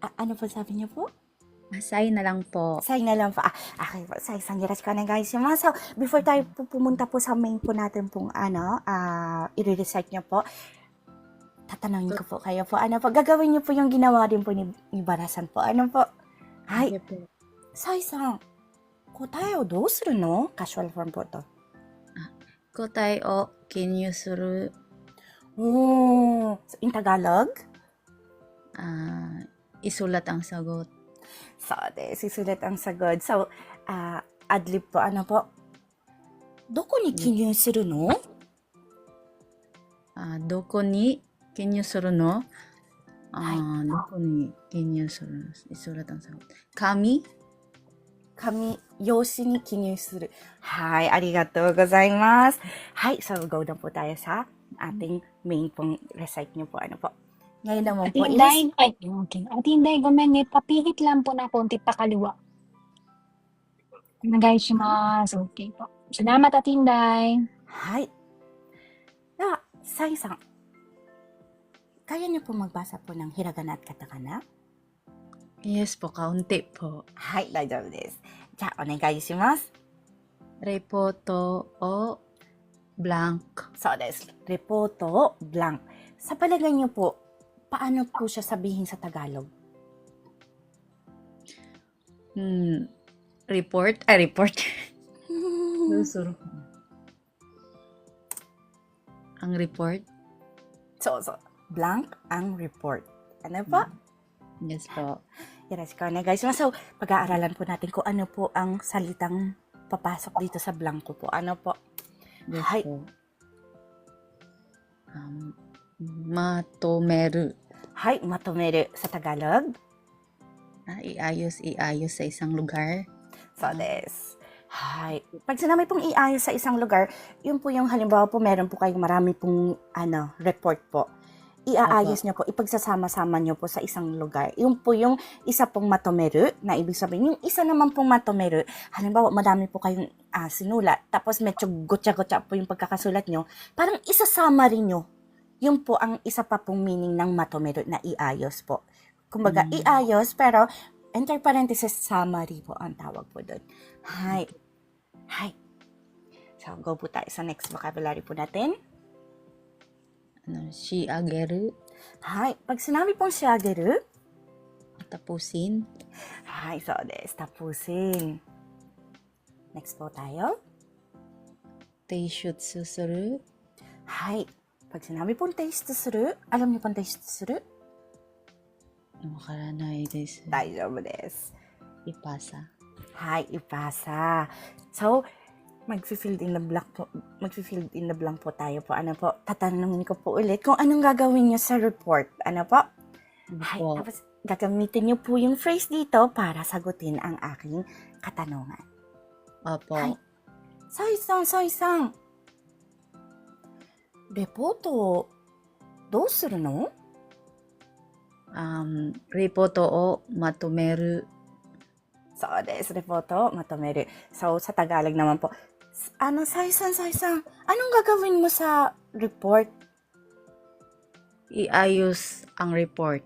あ、ano po sabi niyo po? Masay na lang po. Say na lang po. Ah, okay po. Say, san,よろしくお願いします. So, before tayo po pumunta po sa main po natin pong ano, ah, i-recite niyo po, tatanungin ko po kayo po. Ano po, gagawin niyo po yung ginawa din po ni, ni Barasan po. Ano po? はい。 Sige po. サイさん、答えをどうするのカジュアルフォームポット。 答えを記入する、 Oh, in Tagalog? ah, isulat ang sagot. So, this, isulat ang sagot. So, uh, adlib po, ano po? Doko ni kinyu suru no? Ah, doko ni kinyu suru no? Ah, ah, doko ni kinyu suru? Isulat ang sagot. Kami? Kami, yoshi ni kinyu suru. Hi, arigatou gozaimasu. Hi, so go na po tayo sa ating main pong recite nyo po. Ano po? Ngayon naman po is... Atinday, ay, okay. Atinday, gomen ne, papihit lang po na konti pa kaliwa. Nagaishimasu. Okay po. Salamat, Atinday. はい。では、サイさん。Kaya niyo po magbasa po ng hiragana at katakana? Yes po, kaunti po. はい、大丈夫です。じゃあ、お願いします。 Reporto o blank. そうです。レポートをブラン。Sa palagay niyo po, paano po siya sabihin sa Tagalog? Hmm, report? Ay, report. Susuro. ang report? So, so, blank ang report. Ano po? Hmm. Yes po. Yoroshiku o guys. So, pag-aaralan po natin kung ano po ang salitang papasok dito sa blanko po. Ano po? Yes Hi. po. Um, matomeru. はい、まとめる。sa Tagalog? Ah, iayos, iayos sa isang lugar. そうです。Hi. Pag sinabi pong iayos sa isang lugar, yun po yung halimbawa po meron po kayong marami pong ano, report po. Iaayos niyo po, ipagsasama-sama niyo po sa isang lugar. Yun po yung isa pong matomeru, na ibig sabihin, yung isa naman pong matomeru, halimbawa madami po kayong ah, sinulat, tapos medyo gotcha-gotcha po yung pagkakasulat niyo, parang isasama rin niyo. yun po ang isa pa pong meaning ng matomeru na iayos po. Kumbaga, Mm. iayos, pero enter parenthesis summary po ang tawag po doon. Hi. Hi. So, go po tayo sa next vocabulary po natin. Ano, shiageru. Hi. Pag sinabi pong shiageru, Tapusin. hi, so des, tapusin. Next po tayo. Teishutsu suru. Hi. Pag sinabi pong taste suru, alam niyo pong taste suru? Wakaranai desu. Daijoubu desu. Ipasa. Hi, ipasa. So, mag-fill in the blank po, mag-fill in the blank po tayo po. Ano po, tatanungin ko po ulit kung anong gagawin niyo sa report. Ano po? Hi, Po. tapos gagamitin niyo po yung phrase dito para sagutin ang aking katanungan. Opo. Hi. サイさん、サイさん。 レポートをどうするの Um, reporto o matomeru. そうです。レポートをまとめる。So, sa Tagalog naman po. S- Ano, サイさん、サイさん。Anong gagawin mo sa report? Iayos ang report.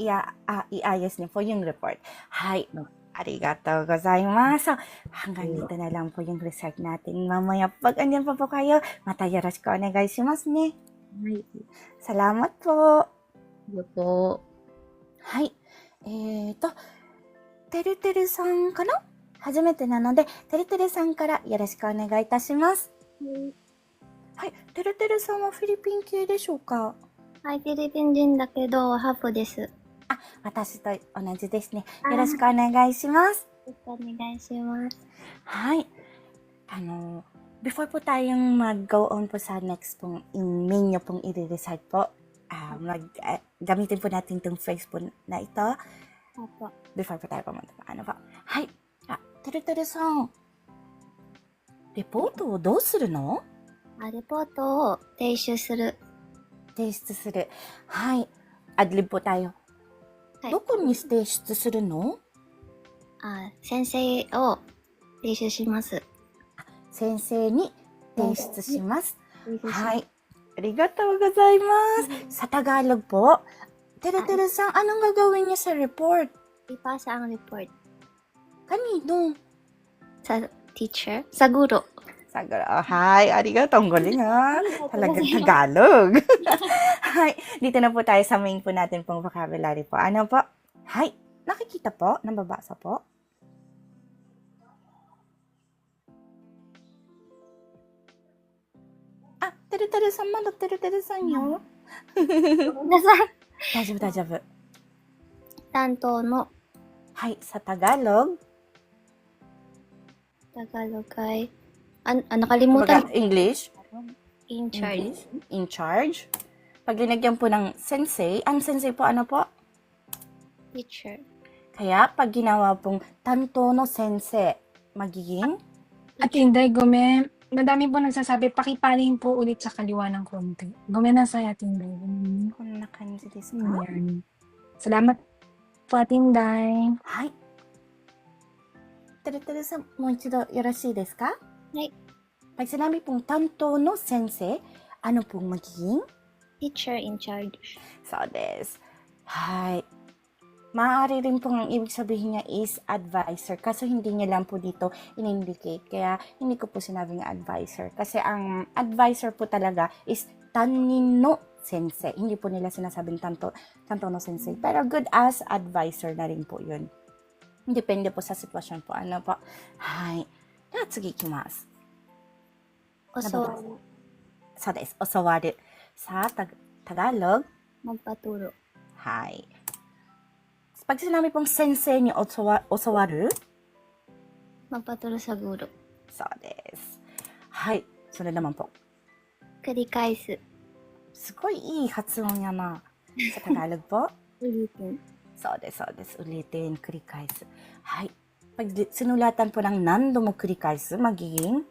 Ia, ah, iayos niyo po yung report. Hi. Arigatou gozaimasu. So, hanggang dito na lang po yung research natin. Mamaya, pag andyan pa po kayo, mata yoroshiku onegai shimasu ne. はい。Salamat po. よ po. はい。えーと、てるてるさんかな初めてなので、てるてるさんからよろしくお願いいたします。はい。てるてるさんはフィリピン系でしょうかはい、フィリピン人だけど、ハーフです。よあ、私と同じですね。よろしくお願いします。ろしくお願いします。Hi. Ano, before po tayong mag-go on po sa next pong nyo pong i-recite po, ah, mag, ah, gamitin po natin itong phrase po na ito Opo. before po tayo pumunta. Ano po? Hai. Ah, てるてるさん。レポートをどうするのあ、レポートを提出する。提出する。はい。アドリブ po tayo. はいどこに提出するの？あ先生を提出します。先生に提出します。はい。ありがとうございます。サタガールポ。テレテレさん、あのががウィンヤサレポート。リパーサンレポート。カニドン。サ、ティーチャーサグロ。Sagara. Oh, hi, arigatong galing ha. Talagang Tagalog. Hi, dito na po tayo sa main po natin pong vocabulary po. Ano po? Hi, nakikita po? Nababasa po? Ah, teru-teru sama, teru-teru san yo. Nasaan? Dajabu, dajabu. Tanto no. Hi, sa Tagalog. Tagalog ay An ah, nakalimutan. Kumbaga, English. In charge. English. In charge. Pag linagyan po ng sensei, ang sensei po ano po? Teacher. Kaya pag ginawa pong tanto no sensei, magiging At hindi, Gome. Madami po nagsasabi, pakipaling po ulit sa kaliwa ng konti. Gome na sa Atinday. Gome. こんな感じですか、 Yan. Salamat po, Atinday. はい。てるてるさん、もう一度よろしいですか はい。Pag sinabi pong tanto no sensei, ano pong magiging? Teacher in charge. So, des. Hi. Maaari rin pong ang ibig sabihin niya is advisor. Kaso hindi niya lang po dito in-indicate. Kaya hindi ko po sinabing advisor. Kasi ang advisor po talaga is tanin no sensei. Hindi po nila sinasabing tanto, tanto no sensei. Pero good as advisor na rin po yun. Depende po sa sitwasyon po. Ano po? Hi. では次いきます。そうです。教わる。さあ、た、たがろ。はい。スパキスナミポン先生に教わ、る？そうです。はい。それでマンポン。繰り返す。すごいいい発音やな。さあ、たがろぼ。そうです。そうです。繰り返す。はい。Pag sinulatan po ng nan, domokurikarsu, magiging?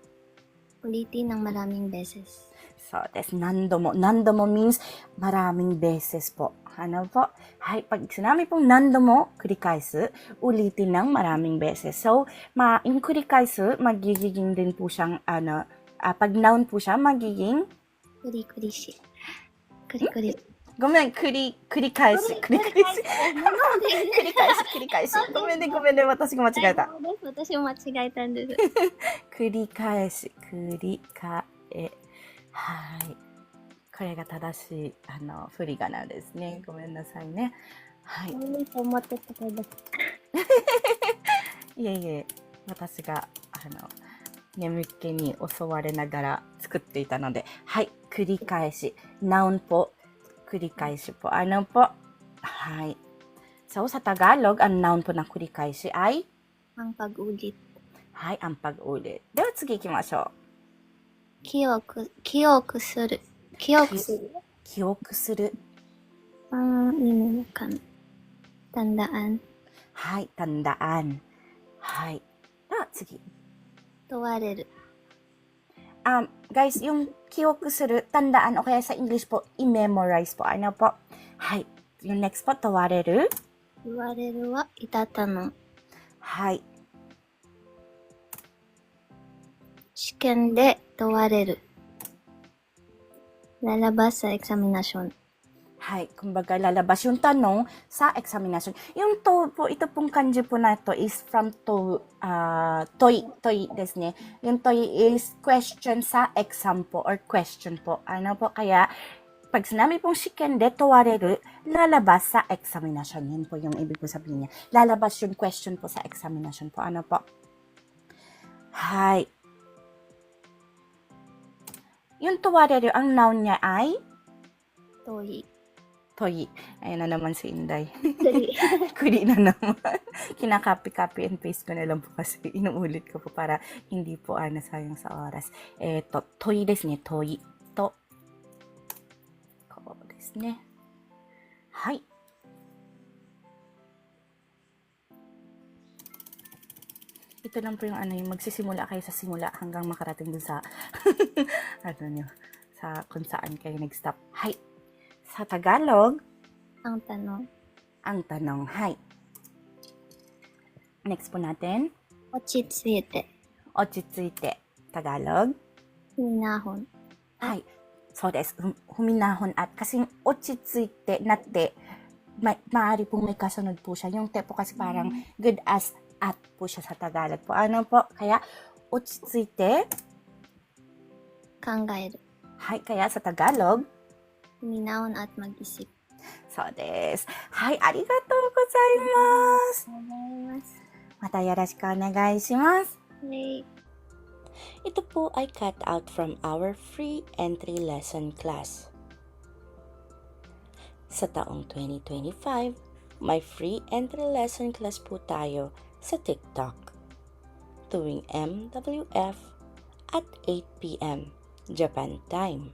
Ulitin ng maraming beses. So, that's nandomo. Nandomo means maraming beses po. Ano po? Hay, pag sinabi pong nandomo, kurikaisu, ulitin ng maraming beses. So, ma yung kurikaisu, magiging din po siyang, ano, uh, pag noun po siya, magiging? Kurikurishi. Kurikurishi. Hmm? ごめん、繰り、繰り返し、繰り返し、繰り返し、繰り返し。ごめんね、ごめんね、私が間違えた。私も間違えたんです。繰り返し、繰り返え。はい。これが正しい、あの、振り仮名ですね。ごめんなさいね。はい。いえいえ、私が、あの、眠気に襲われながら作っていたので、はい。繰り返し。noun po. 繰り kurikaisi po. Ano po? Hi. So, sa Tagalog, ang noun po ng kurikaisi ay? Ang pag-ulit. Hi, ang pag-ulit. De wa, tsugi ikimashou. Kiyoku, kiyoku suru. Kiyoku suru. Kiyoku suru. Ang ino kan. Tandaan. Hi, tandaan. Hi. De wa, tsugi um, guys, yung kiyokusuru, tandaan o kaya sa English po, i-memorize po. Ano po? Hi. Yung next po, tawareru. Tawareru wa itatanong. Hi. Shiken de tawareru. Lalabas sa examination. Hi. Kumbaga, lalabas yung tanong sa examination. Yung to po, ito pong kanji po na to is from to, uh, toy, toy desu ne. Yung toy is question sa exam po or question po. Ano po, kaya, pag sinabi pong shiken de towareru, lalabas sa examination. Yun po yung ibig ko sabihin niya. Lalabas yung question po sa examination po. Ano po? Hi. Yung towareru, ang noun niya ay 遠 Hoy, ayan na naman si Inday. Kudi na naman. Kinakapi-copy and paste ko na lang po kasi inuulit ko po para hindi po ah, nasayang sa oras. Eto, toy desu ne, toy. To. Ko desu ne. Hai. Ito lang po yung ano, yung magsisimula kayo sa simula hanggang makarating dun sa, ano nyo, sa kung saan kayo nag-stop. Hi! Sa Tagalog, ang tanong. Ang tanong, hi. Next po natin. Ochitsuite. Ochitsuite. Tagalog? Huminahon. Hi. So, des, hum, huminahon at kasing ochitsuite na te, ma- maaari pong may kasunod po siya. Yung te po kasi parang mm. good as at po siya sa Tagalog po. Ano po? Kaya, ochitsuite. Kangaeru. Hi, kaya sa Tagalog? minahon at mag-isip. so des. Hi, arigatou gozaimasu. ありがとうございます。またよろしくお願いします。はい。 Ito po ay cut out from our free entry lesson class. Sa taong 2025, may free entry lesson class po tayo sa TikTok. Tuwing MWF at 8pm Japan time.